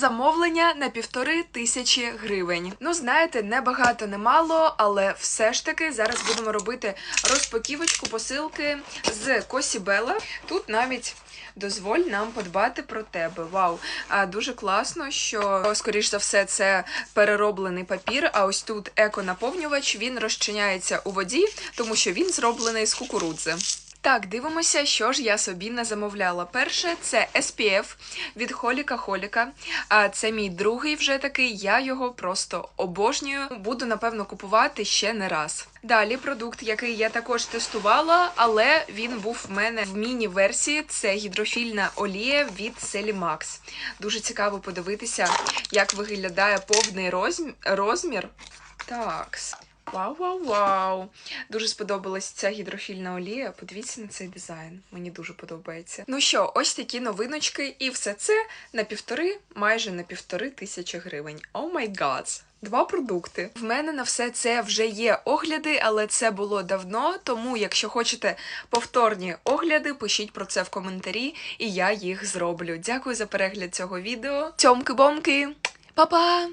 Замовлення на півтори тисячі гривень. Ну, знаєте, не багато, не мало, але все ж таки зараз будемо робити розпаківочку посилки з Косібела. Тут навіть дозволь нам подбати про тебе. Вау! А дуже класно, що скоріш за все це перероблений папір. А ось тут еко-наповнювач він розчиняється у воді, тому що він зроблений з кукурудзи. Так, дивимося, що ж я собі не замовляла. Перше це SPF від Холіка Холіка. А це мій другий вже такий. Я його просто обожнюю. Буду напевно купувати ще не раз. Далі продукт, який я також тестувала, але він був в мене в міні-версії. Це гідрофільна олія від Celimax. Дуже цікаво подивитися, як виглядає повний розм- розмір. Такс. Вау, вау, вау! Дуже сподобалась ця гідрофільна олія. Подивіться на цей дизайн. Мені дуже подобається. Ну що, ось такі новиночки, і все це на півтори, майже на півтори тисячі гривень. О май гад! Два продукти. В мене на все це вже є огляди, але це було давно. Тому, якщо хочете повторні огляди, пишіть про це в коментарі, і я їх зроблю. Дякую за перегляд цього відео. Цьомки-бомки! Па-па!